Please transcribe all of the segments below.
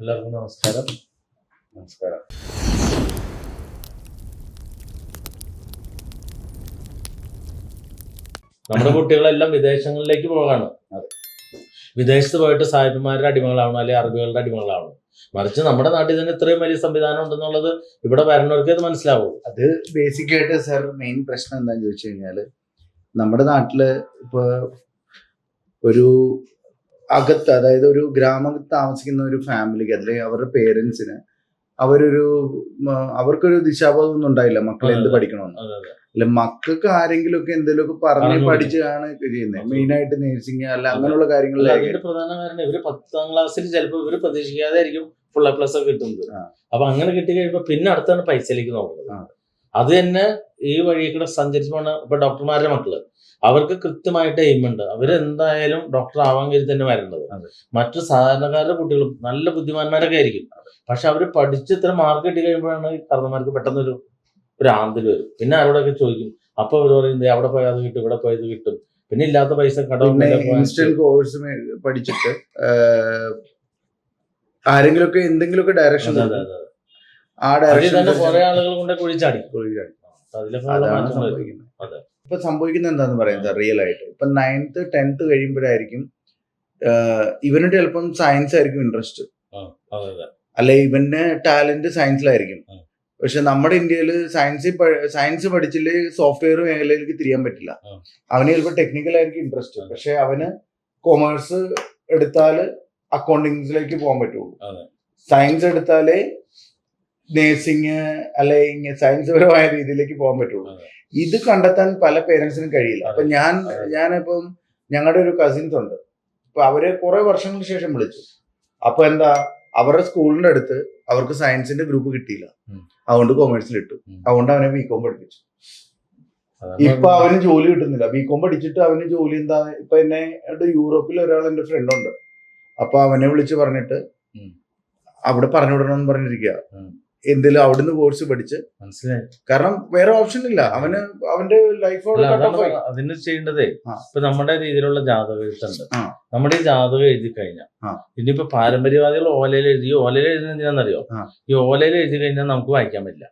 എല്ലാവർക്കും നമസ്കാരം. നമസ്കാരം. നമ്മുടെ കുട്ടികളെല്ലാം വിദേശങ്ങളിലേക്ക് പോകാണ്. അതെ. വിദേശത്ത് പോയിട്ട് സാഹിബന്മാരുടെ അടിമകളാവണം അല്ലെങ്കിൽ അറബികളുടെ അടിമകളാവണം. മറിച്ച് നമ്മുടെ നാട്ടിൽ തന്നെ ഇത്രയും വലിയ സംവിധാനം ഉണ്ടെന്നുള്ളത് ഇവിടെ വരണവർക്ക് അത് മനസ്സിലാവും. അത് ബേസിക് ആയിട്ട് സാർ മെയിൻ പ്രശ്നം എന്താന്ന് ചോദിച്ചു കഴിഞ്ഞാൽ നമ്മുടെ നാട്ടിൽ ഇപ്പൊ ഒരു അകത്ത് അതായത് ഒരു ഗ്രാമത്ത് താമസിക്കുന്ന ഒരു ഫാമിലിക്ക് അല്ലെങ്കിൽ അവരുടെ പേരൻസിന് അവരൊരു അവർക്കൊരു ദിശാബോധം ഒന്നും ഉണ്ടായില്ല മക്കൾ എന്ത്. പഠിക്കണമെന്ന്. അല്ല മക്കൾക്ക് ആരെങ്കിലും ഒക്കെ എന്തെങ്കിലുമൊക്കെ പറഞ്ഞ് പഠിച്ചാണ് ചെയ്യുന്നത്. മെയിൻ ആയിട്ട് നേഴ്സിംഗ് അല്ല അങ്ങനെയുള്ള അതിന്റെ പ്രധാന കാരണം ഇവർ പത്താം ക്ലാസ്സിൽ ചിലപ്പോൾ ഇവർ പ്രതീക്ഷിക്കാതെ ആയിരിക്കും ഫുൾ എ പ്ലസ് ഒക്കെ കിട്ടുന്നത്. അപ്പൊ അങ്ങനെ കിട്ടി കഴിയുമ്പോൾ പിന്നെ അടുത്താണ് പൈസയിലേക്ക് നോക്കുന്നത്. അത് തന്നെ ഈ വഴി കൂടെ സഞ്ചരിച്ചു പോണ ഇപ്പൊ ഡോക്ടർമാരുടെ മക്കൾ. അവർക്ക് കൃത്യമായിട്ട് എയിം ഉണ്ട്. അവർ എന്തായാലും ഡോക്ടർ ആവാൻ കരുതി തന്നെ വരേണ്ടത്. മറ്റു സാധാരണക്കാരുടെ കുട്ടികളും നല്ല ബുദ്ധിമാന്മാരൊക്കെ ആയിരിക്കും. പക്ഷെ അവർ പഠിച്ച് ഇത്ര മാർക്ക് കിട്ടി കഴിയുമ്പോഴാണ് ഈ കർണന്മാർക്ക് പെട്ടെന്നൊരു ഒരു ആന്തൽ വരും. പിന്നെ ആരോടൊക്കെ ചോദിക്കും? അപ്പൊ അവർ പറയുന്നത് "ദേ അവിടെ പോയത് കിട്ടും ഇവിടെ പോയത് കിട്ടും. പിന്നെ ഇല്ലാത്ത പൈസ കടം ഇൻസ്റ്റന്റ് കോഴ്സ് പഠിച്ചിട്ട് ആരെങ്കിലുമൊക്കെ എന്തെങ്കിലുമൊക്കെ ഡയറക്ഷൻ അതെ, അതെ, അതെ. ആ ഡയറക്ഷൻ തന്നെ കുറെ ആളുകൾ കൊണ്ട് കുഴിച്ചാടി. അതിലൊക്കെ അതാണ് വരും. സംഭവിക്കുന്നത്. അതെ. ഇപ്പൊ സംഭവിക്കുന്നത് എന്താന്ന് പറയുന്നത് റിയൽ ആയിട്ട് ഇപ്പൊ നയൻത്ത് ടെൻത്ത് കഴിയുമ്പോഴായിരിക്കും ഇവന് ചിലപ്പം സയൻസ് ആയിരിക്കും ഇൻട്രസ്റ്റ്. അല്ലെ ഇവന്റെ ടാലന്റ് സയൻസിലായിരിക്കും. പക്ഷെ നമ്മുടെ ഇന്ത്യയിൽ സയൻസ് സയൻസ് പഠിച്ചില്ലേ സോഫ്റ്റ്വെയർ മേഖലയിലേക്ക് തിരിയാൻ പറ്റില്ല. അവന് ചിലപ്പോൾ ടെക്നിക്കൽ ആയിരിക്കും ഇൻട്രസ്റ്റ്. പക്ഷെ അവന് കൊമേഴ്സ് എടുത്താൽ അക്കൗണ്ടിങ്സിലേക്ക് പോകാൻ പറ്റുള്ളൂ. സയൻസ് എടുത്താലേ നേഴ്സിങ് അല്ലെ ഇങ്ങനെ സയൻസ് പരമായ രീതിയിലേക്ക് പോകാൻ പറ്റുള്ളൂ. ഇത് കണ്ടെത്താൻ പല പേരൻസിനും കഴിയില്ല. അപ്പൊ. ഞാൻ. ഞാനിപ്പം ഞങ്ങളുടെ ഒരു കസിൻസ് ഉണ്ട്. അപ്പൊ അവരെ കുറെ വർഷങ്ങൾക്ക് ശേഷം വിളിച്ചു. അപ്പൊ എന്താ അവരുടെ സ്കൂളിന്റെ അടുത്ത് അവർക്ക് സയൻസിന്റെ ഗ്രൂപ്പ് കിട്ടിയില്ല. അതുകൊണ്ട് കൊമേഴ്സിൽ ഇട്ടു. അതുകൊണ്ട് അവനെ ബികോം പഠിപ്പിച്ചു. ഇപ്പൊ അവന് ജോലി കിട്ടുന്നില്ല. ബികോം പഠിച്ചിട്ട് അവന് ജോലി എന്താ ഇപ്പൊ എന്നെ യൂറോപ്പിൽ ഒരാൾ എന്റെ ഫ്രണ്ട് ഉണ്ട്. അപ്പൊ അവനെ വിളിച്ച് പറഞ്ഞിട്ട് അവിടെ പറഞ്ഞു വിടണമെന്ന് പറഞ്ഞിരിക്കുക. എന്തെങ്കിലും അവിടുന്ന് കോഴ്സ് പഠിച്ച്? മനസ്സിലായി. കാരണം വേറെ ഓപ്ഷൻ ഇല്ല. അവന് അവന്റെ ലൈഫ് അതിന് ചെയ്യേണ്ടതേ. ഇപ്പൊ നമ്മുടെ രീതിയിലുള്ള ജാതക എഴുത്തുണ്ട്. നമ്മുടെ ഈ ജാതകം എഴുതി കഴിഞ്ഞാൽ പിന്നെ ഇനിയിപ്പോ പാരമ്പര്യവാദികൾ ഓലയിൽ എഴുതി ഓലയിൽ എന്തിനാണെന്നറിയോ ആ. ഈ ഓലയിൽ എഴുതി കഴിഞ്ഞാൽ നമുക്ക് വായിക്കാൻ പറ്റില്ല.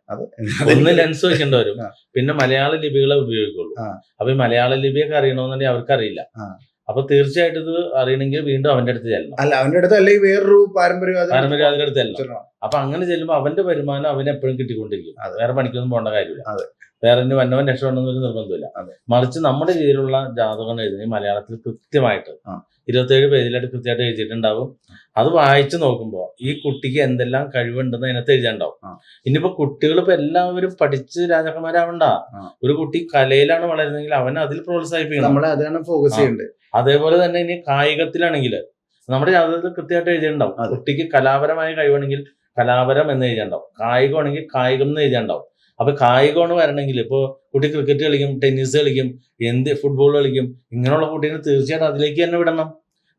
ഒന്ന് ലെൻസ് വെക്കേണ്ടി വരും. പിന്നെ മലയാള ലിപികളെ ഉപയോഗിക്കുള്ളൂ. അപ്പൊ ഈ മലയാള ലിപിയൊക്കെ അറിയണമെന്നുണ്ടെങ്കിൽ അവർക്കറിയില്ല. അപ്പൊ തീർച്ചയായിട്ടും ഇത് അറിയണമെങ്കിൽ വീണ്ടും അവന്റെ അടുത്ത് ചെല്ലണം. അല്ല അവന്റെ അടുത്ത് അല്ലെങ്കിൽ വേറൊരു പാരമ്പര്യവാദി പാരമ്പര്യവാദിയുടെ അടുത്ത് ചെല്ലണം. അപ്പൊ അങ്ങനെ ചെല്ലുമ്പോൾ അവന്റെ വരുമാനം അവന് എപ്പോഴും കിട്ടിക്കൊണ്ടിരിക്കും അത് വേറെ പണിക്കൊന്നും പോകേണ്ട കാര്യമില്ല അതെ. വേറെ ഇനി വന്നവൻ രക്ഷപ്പെടണമെന്ന് ഒരു നിർബന്ധമില്ല. മറിച്ച് നമ്മുടെ രീതിയിലുള്ള ജാതകം എഴുതി മലയാളത്തിൽ കൃത്യമായിട്ട്. ഇരുപത്തേഴ് പേജിലായിട്ട് കൃത്യമായിട്ട് എഴുതിയിട്ടുണ്ടാവും അത് വായിച്ചു നോക്കുമ്പോൾ ഈ കുട്ടിക്ക് എന്തെല്ലാം കഴിവുണ്ടെന്ന് അതിനകത്ത് എഴുതിയിട്ടുണ്ടാവും ആ. ഇനിയിപ്പോ കുട്ടികൾ ഇപ്പൊ എല്ലാവരും പഠിച്ച് രാജാക്കന്മാരാവണ്ട ഒരു കുട്ടി കലയിലാണ് വളരുന്നതെങ്കിൽ അവൻ അതിൽ പ്രോത്സാഹിപ്പിക്കണം നമ്മളെ അതിനാണ് ഫോക്കസ്. ചെയ്യേണ്ടത് അതേപോലെ തന്നെ ഇനി കായികത്തിലാണെങ്കിൽ നമ്മുടെ ജാതകത്തിൽ കൃത്യമായിട്ട് എഴുതിയിട്ടുണ്ടാവും. കുട്ടിക്ക് കലാപരമായ കഴിവാണെങ്കിൽ കലാപരം എന്ന് എഴുതിയിട്ടുണ്ടാവും. കായികമാണെങ്കിൽ കായികം എന്ന് എഴുതിയുണ്ടാവും അപ്പൊ കായികമാണ് വരണമെങ്കിൽ ഇപ്പോൾ കുട്ടി ക്രിക്കറ്റ് കളിക്കും ടെന്നീസ് കളിക്കും എന്ത് ഫുട്ബോൾ കളിക്കും ഇങ്ങനെയുള്ള കുട്ടീനെ തീർച്ചയായിട്ടും അതിലേക്ക് തന്നെ വിടണം.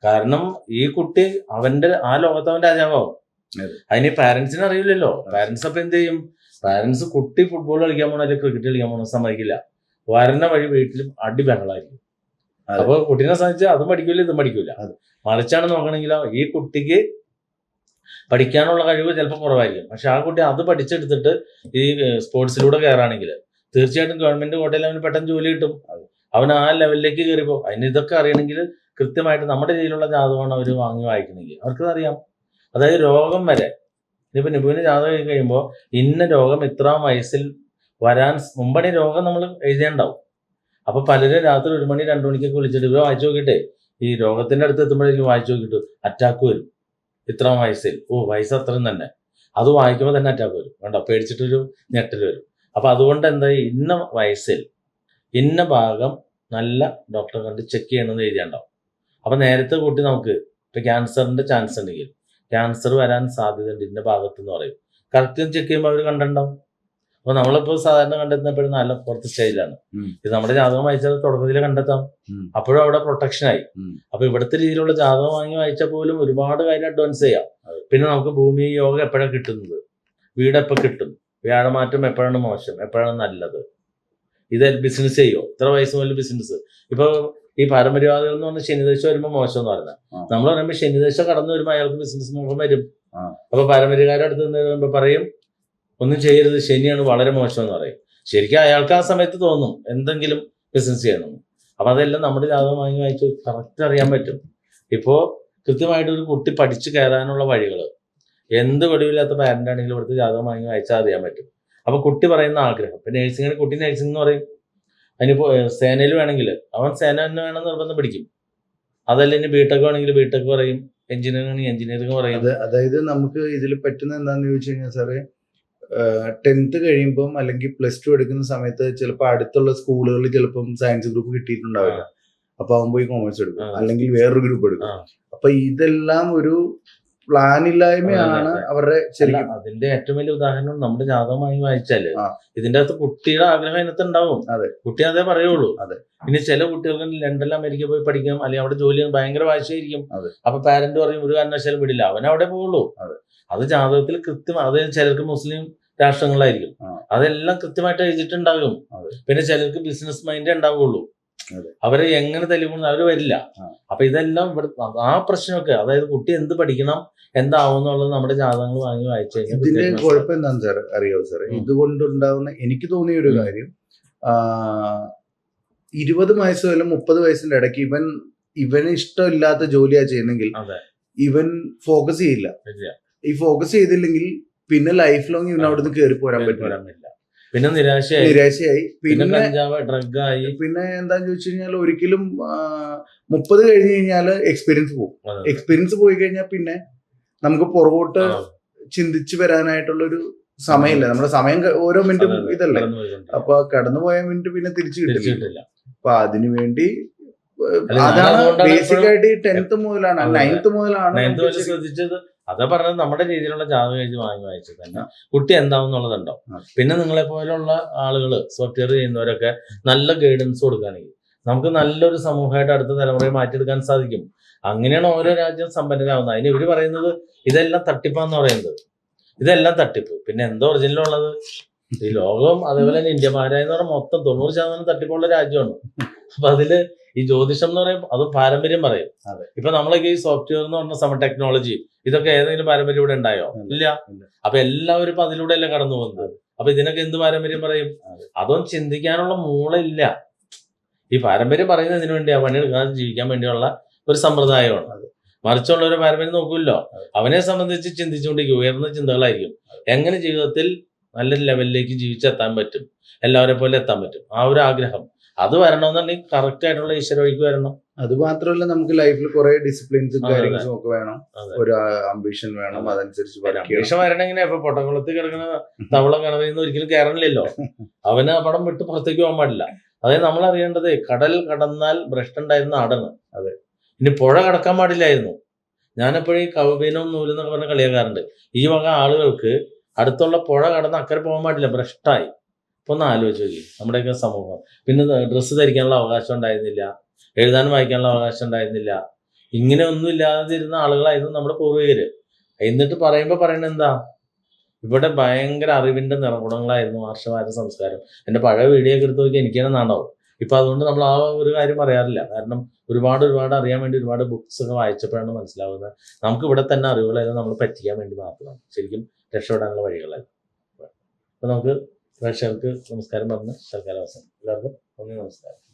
കാരണം ഈ കുട്ടി അവന്റെ ആ ലോകത്ത് അവൻ രാജാവാവും. അതെ. അതിന് പാരന്റ്സിന് അറിയില്ലല്ലോ. പാരന്റ്സ് അപ്പൊ എന്ത് ചെയ്യും? പാരന്റ്സ് കുട്ടി ഫുട്ബോൾ കളിക്കാൻ പോണോ അല്ലെങ്കിൽ ക്രിക്കറ്റ് കളിക്കാൻ പോണോ സമ്മതിക്കില്ല. വരണ വഴി വീട്ടിലും അടി ബഹളായിരിക്കും. അപ്പൊ കുട്ടീനെ സംബന്ധിച്ച് അതും പഠിക്കൂല ഇതും പഠിക്കൂല. മറിച്ചാണ് നോക്കണമെങ്കിലോ ഈ കുട്ടിക്ക് പഠിക്കാനുള്ള കഴിവ് ചിലപ്പോൾ കുറവായിരിക്കും. പക്ഷെ ആ കുട്ടി അത് പഠിച്ചെടുത്തിട്ട് ഈ സ്പോർട്സിലൂടെ കയറാണെങ്കിൽ തീർച്ചയായിട്ടും ഗവൺമെന്റ് കോട്ടയിൽ അവന് പെട്ടെന്ന് ജോലി കിട്ടും. അവൻ ആ ലെവലിലേക്ക് കയറിപ്പോ അതിന് ഇതൊക്കെ അറിയണമെങ്കിൽ കൃത്യമായിട്ട് നമ്മുടെ രീതിയിലുള്ള ജാതകമാണ് അവർ വാങ്ങി വായിക്കണമെങ്കിൽ. അവർക്കത് അറിയാം അതായത് രോഗം വരെ. ഇനിയിപ്പോൾ നിപുവിന് ജാതകം കഴിയുമ്പോൾ ഇന്ന രോഗം ഇത്ര വയസ്സിൽ വരാൻ മുമ്പണി രോഗം നമ്മൾ എഴുതേണ്ടാവും. അപ്പൊ പലരും രാത്രി ഒരു മണി രണ്ടു മണിക്കൊക്കെ വിളിച്ചിട്ട് വായിച്ചു നോക്കിയിട്ടേ ഈ രോഗത്തിന്റെ അടുത്ത് എത്തുമ്പോഴേക്കും വായിച്ചു നോക്കിയിട്ട് അറ്റാക്ക് വരും. ഇത്രാം വയസ്സിൽ ഓ വയസ്സ് അത്രയും തന്നെ. അത് വായിക്കുമ്പോൾ തന്നെ അറ്റാക്ക് വരും. കണ്ടോ? പേടിച്ചിട്ടൊരു ഞെട്ടൽ വരും. അപ്പൊ അതുകൊണ്ട് എന്താ ഇന്ന വയസ്സിൽ ഇന്ന ഭാഗം നല്ല ഡോക്ടറെ കണ്ട് ചെക്ക് ചെയ്യണമെന്ന് എഴുതിയുണ്ടാവും. അപ്പൊ നേരത്തെ കൂട്ടി നമുക്ക് ഇപ്പൊ ക്യാൻസറിന്റെ ചാൻസ് ഉണ്ടെങ്കിൽ ക്യാൻസർ വരാൻ സാധ്യതയുണ്ട് ഇന്ന ഭാഗത്ത് എന്ന് പറയും. കറക്റ്റ് ചെക്ക് ചെയ്യുമ്പോൾ അവർ കണ്ടിട്ടുണ്ടാവും. അപ്പൊ നമ്മളിപ്പോ സാധാരണ കണ്ടെത്തുന്നപ്പോഴും നല്ല പുറത്ത് സ്റ്റേജിലാണ് ഇത് നമ്മുടെ ജാതകം വായിച്ചാൽ തുടക്കത്തിൽ കണ്ടെത്താം. അപ്പോഴും അവിടെ പ്രൊട്ടക്ഷൻ ആയി. അപ്പൊ ഇവിടുത്തെ രീതിയിലുള്ള ജാതകം വാങ്ങി വായിച്ചാൽ പോലും ഒരുപാട് കാര്യം അഡ്വാൻസ് ചെയ്യാം. പിന്നെ നമുക്ക് ഭൂമി യോഗം എപ്പോഴാണ് കിട്ടുന്നത്? വീട് എപ്പോ കിട്ടും? വ്യാഴമാറ്റം എപ്പോഴാണ് മോശം? എപ്പോഴാണ് നല്ലത്? ഇത് ബിസിനസ് ചെയ്യോ? ഇത്ര വയസ്സ് മുതൽ ബിസിനസ് ഇപ്പൊ ഈ പാരമ്പര്യവാദികൾ എന്ന് പറഞ്ഞാൽ ശനിദശ വരുമ്പോൾ മോശം എന്ന് പറഞ്ഞാൽ. നമ്മൾ പറയുമ്പോൾ ശനിദശ കടന്നു വരുമ്പോൾ അയാൾക്ക് ബിസിനസ് മുഖം വരും. അപ്പൊ പാരമ്പര്യക്കാരുടെ അടുത്ത് നിന്ന് പറയും ഒന്നും ചെയ്യരുത് ശനിയാണ് വളരെ മോശമെന്ന് പറയും. ശരിക്കും അയാൾക്ക് ആ സമയത്ത് തോന്നും എന്തെങ്കിലും ബിസിനസ് ചെയ്യണം. അപ്പൊ അതെല്ലാം നമ്മുടെ ജാതകം വാങ്ങി വായിച്ച് കറക്റ്റ് അറിയാൻ പറ്റും. ഇപ്പോ കൃത്യമായിട്ട് ഒരു കുട്ടി പഠിച്ചു കയറാനുള്ള വഴികൾ എന്ത് വെടിവില്ലാത്ത പാരന്റ് ആണെങ്കിലും ഇവിടുത്തെ ജാതകം വാങ്ങി വായിച്ചാൽ അറിയാൻ പറ്റും. അപ്പൊ കുട്ടി പറയുന്ന ആഗ്രഹം ഇപ്പൊ നഴ്സിംഗിന് കുട്ടി നഴ്സിംഗ് എന്ന് പറയും. അതിനിപ്പോ സേനയിൽ വേണമെങ്കിൽ അവൻ സേന തന്നെ വേണമെന്ന് നിർബന്ധം പിടിക്കും. അതല്ല ഇനി ബിടെക് വേണമെങ്കിൽ ബിടെക് പറയും എഞ്ചിനീയറിംഗ് ആണെങ്കിൽ എഞ്ചിനീയറിംഗ് പറയും. അത് അതായത് നമുക്ക് ഇതിൽ പറ്റുന്ന എന്താണെന്ന് ചോദിച്ചു കഴിഞ്ഞാൽ സാറേ ടെൻത്ത് കഴിയുമ്പം അല്ലെങ്കിൽ പ്ലസ് ടു എടുക്കുന്ന സമയത്ത് ചിലപ്പോൾ അടുത്തുള്ള സ്കൂളുകളിൽ ചിലപ്പം സയൻസ് ഗ്രൂപ്പ് കിട്ടിയിട്ടുണ്ടാവില്ല അപ്പൊ അവൻ പോയി കോമേഴ്സ് എടുക്കും. അല്ലെങ്കിൽ വേറൊരു ഗ്രൂപ്പ് എടുക്കും. അപ്പൊ ഇതെല്ലാം ഒരു പ്ലാൻ ഇല്ലായ്മയാണ് അതെ, അതെ. അവരുടെ ശരിക്കും അതിന്റെ ഏറ്റവും വലിയ ഉദാഹരണം നമ്മുടെ ജാതകമായി വായിച്ചാൽ ഇതിന്റെ അകത്ത് കുട്ടിയുടെ ആഗ്രഹം അതിനകത്ത് ഉണ്ടാവും അതെ. കുട്ടി അതേ പറയുള്ളൂ അതെ. ഇനി ചില കുട്ടികൾക്ക് ലണ്ടനിൽ അമേരിക്ക പോയി പഠിക്കാം അല്ലെങ്കിൽ അവിടെ ജോലി ഭയങ്കര വാശിയായിരിക്കും അതെ. അപ്പൊ പാരന്റ് പറയും ഒരു കാരണവശാലും വിടില്ല അവൻ അവിടെ പോകുള്ളൂ അതെ. ജാതകത്തിൽ കൃത്യം അത് ചിലർക്ക് മുസ്ലിം രാഷ്ട്രങ്ങളായിരിക്കും അതെല്ലാം കൃത്യമായിട്ട് എഴുതിയിട്ടുണ്ടാകും പിന്നെ ചിലർക്ക് ബിസിനസ് മൈൻഡേ ഉണ്ടാവുള്ളൂ. അവരെ എങ്ങനെ തെളിവുകൊണ്ട് അവർ വരില്ല അപ്പൊ ഇതെല്ലാം ഇവിടെ ആ പ്രശ്നമൊക്കെ അതായത് കുട്ടി എന്ത് പഠിക്കണം എന്താവും എന്നുള്ളത് നമ്മുടെ ജാതകങ്ങൾ വാങ്ങി വായിച്ചു കഴിഞ്ഞാൽ ഇതിന്റെ കുഴപ്പം എന്താണെന്ന് സാർ അറിയാവോ ഉം. ഇതുകൊണ്ടുണ്ടാവുന്ന എനിക്ക് തോന്നിയ ഒരു കാര്യം ഇരുപത് വയസ്സ് മുതൽ മുപ്പത് വയസ്സിന്റെ ഇടയ്ക്ക് ഇവൻ ഇവന് ഇഷ്ടമില്ലാത്ത ജോലിയാ ചെയ്യുന്നെങ്കിൽ അതെ. ഇവൻ ഫോക്കസ് ചെയ്യില്ല. ഈ ഫോക്കസ് ചെയ്തില്ലെങ്കിൽ പിന്നെ ലൈഫ് ലോങ് ഇവന്. അവിടുന്ന് കയറി പോരാൻ പറ്റില്ല. പിന്നെ നിരാശയായി. നിരാശയായി. പിന്നെ ഡ്രഗായി പിന്നെ എന്താന്ന് ചോദിച്ചു കഴിഞ്ഞാൽ ഒരിക്കലും മുപ്പത് കഴിഞ്ഞ് കഴിഞ്ഞാൽ എക്സ്പീരിയൻസ് പോകും എക്സ്പീരിയൻസ് പോയി കഴിഞ്ഞാൽ പിന്നെ നമുക്ക് പുറകോട്ട് ചിന്തിച്ചു വരാനായിട്ടുള്ള ഒരു സമയമില്ല നമ്മുടെ സമയം ഓരോ മിനിറ്റും ഇതല്ലേ? അപ്പൊ കടന്നുപോയ മിനിറ്റ് പിന്നെ തിരിച്ചു കിട്ടില്ല. അപ്പൊ അതിനു അതാണ് ബേസിക് ആയിട്ട് ടെൻത്ത് മുതലാണ്. അതെ. നയൻത്ത് മുതലാണ് ശ്രദ്ധിച്ചത് അതാ പറഞ്ഞത് നമ്മുടെ രീതിയിലുള്ള ജാതക കഴിഞ്ഞ് വാങ്ങി വായിച്ചു തന്നെ. കുട്ടി എന്താവുന്നുള്ളതുണ്ടോ പിന്നെ നിങ്ങളെ പോലുള്ള ആളുകൾ സോഫ്റ്റ്വെയർ ചെയ്യുന്നവരൊക്കെ നല്ല ഗൈഡൻസ് കൊടുക്കുകയാണെങ്കിൽ നമുക്ക് നല്ലൊരു സമൂഹമായിട്ട് അടുത്ത തലമുറയെ മാറ്റിയെടുക്കാൻ സാധിക്കും. അങ്ങനെയാണ് ഓരോ രാജ്യം സമ്പന്നരാകുന്നത് അതിന് ഇവർ പറയുന്നത് ഇതെല്ലാം തട്ടിപ്പാന്ന് പറയുന്നത്. ഇതെല്ലാം തട്ടിപ്പ്. പിന്നെ എന്താ ഒറിജിനൽ ഉള്ളത്? ഈ ലോകം അതേപോലെ തന്നെ ഇന്ത്യ മഹാരാജ് പറഞ്ഞാൽ മൊത്തം തൊണ്ണൂറ് ശതമാനം തട്ടിപ്പുള്ള രാജ്യമാണ്. അപ്പൊ അതിൽ ഈ ജ്യോതിഷം എന്ന് പറയുമ്പോൾ അത് പാരമ്പര്യം പറയും. ഇപ്പൊ നമ്മളൊക്കെ ഈ സോഫ്റ്റ്വെയർ എന്ന് പറഞ്ഞ സമ ടെക്നോളജി ഇതൊക്കെ ഏതെങ്കിലും പാരമ്പര്യം ഇവിടെ ഉണ്ടായോ? ഇല്ല. അപ്പൊ എല്ലാവരും ഇപ്പൊ അതിലൂടെ അല്ലേ കടന്നു പോകുന്നത്? അപ്പൊ ഇതിനൊക്കെ എന്ത് പാരമ്പര്യം പറയും? അതെ. അതൊന്നും ചിന്തിക്കാനുള്ള മൂളില്ല ഈ പാരമ്പര്യം പറയുന്നത് ഇതിനു വേണ്ടിയാ. പണിയെടുക്കാതെ ജീവിക്കാൻ വേണ്ടിയുള്ള ഒരു സമ്പ്രദായമാണ്. അതെ. മറിച്ചുള്ള ഒരു പാരമ്പര്യം നോക്കൂല്ലോ അവനെ സംബന്ധിച്ച് ചിന്തിച്ചുകൊണ്ടിരിക്കും ഉയർന്ന ചിന്തകളായിരിക്കും. എങ്ങനെ ജീവിതത്തിൽ നല്ലൊരു ലെവലിലേക്ക് ജീവിച്ചെത്താൻ പറ്റും. എല്ലാവരെ പോലെ എത്താൻ പറ്റും. ആ ഒരു ആഗ്രഹം. അത് വരണമെന്നുണ്ടെങ്കിൽ കറക്റ്റ് ആയിട്ടുള്ള ഈശ്വര വഴിക്ക് വരണം. അത് മാത്രമല്ല നമുക്ക് ലൈഫിൽ കുറെ ഡിസിപ്ലിൻസും. കാര്യങ്ങളും ഒക്കെ വേണം. ഒരു അംബിഷൻ വേണം അതനുസരിച്ച് അംബിഷൻ വരണമെങ്കിൽ ഇപ്പൊ പൊട്ടക്കുളത്തിൽ കിടക്കുന്ന തവളം കിണറിൽ ഒരിക്കലും കയറണില്ലല്ലോ അവന് ആ പടം വിട്ട് പുറത്തേക്ക് പോകാൻ പാടില്ല. അതായത് നമ്മൾ അറിയേണ്ടത് കടൽ കടന്നാൽ ഭ്രഷ്ടുണ്ടായിരുന്ന ആടാണ് അതെ. ഇനി പുഴ കടക്കാൻ പാടില്ലായിരുന്നു. ഞാനെപ്പോഴും ഈ കൗബീനവും നൂലെന്നൊക്കെ പറഞ്ഞ കളിയാക്കാറുണ്ട്. ഈ വക ആളുകൾക്ക് അടുത്തുള്ള പുഴ കടന്ന് അക്കരെ പോകാൻ പാടില്ല ഭ്രഷ്ടായി ഇപ്പൊ ഒന്ന് ആലോചിച്ച് നോക്കി നമ്മുടെയൊക്കെ സമൂഹം. പിന്നെ ഡ്രസ്സ് ധരിക്കാനുള്ള അവകാശം ഉണ്ടായിരുന്നില്ല എഴുതാനും വായിക്കാനുള്ള അവകാശം ഉണ്ടായിരുന്നില്ല. ഇങ്ങനെ ഒന്നും ഇല്ലാതിരുന്ന ആളുകളായിരുന്നു നമ്മുടെ പൂർവികര്. എന്നിട്ട് പറയുമ്പോ പറയണത് എന്താ? ഇവിടെ ഭയങ്കര അറിവിന്റെ നിറകുടങ്ങളായിരുന്നു ആർഷവാര സംസ്കാരം. എന്റെ പഴയ വീഡിയോ ഒക്കെ എടുത്ത് നോക്കി എനിക്ക് തന്നെ നാണാവും. ഇപ്പൊ അതുകൊണ്ട് നമ്മൾ ആ ഒരു കാര്യം അറിയാറില്ല കാരണം ഒരുപാട് ഒരുപാട് അറിയാൻ വേണ്ടി ഒരുപാട് ബുക്സ് ഒക്കെ വായിച്ചപ്പോഴാണ് മനസ്സിലാവുന്നത്. നമുക്ക് ഇവിടെ തന്നെ അറിവുകളായിരുന്നു നമ്മൾ പറ്റിക്കാൻ വേണ്ടി മാത്രമാണ്. ശരിക്കും രക്ഷപ്പെടാനുള്ള വഴികളായി അപ്പൊ നമുക്ക് പ്രേക്ഷകർക്ക് നമസ്കാരം പറഞ്ഞ് തൽക്കാലം അവസാനം എല്ലാവർക്കും നന്ദി നമസ്കാരം.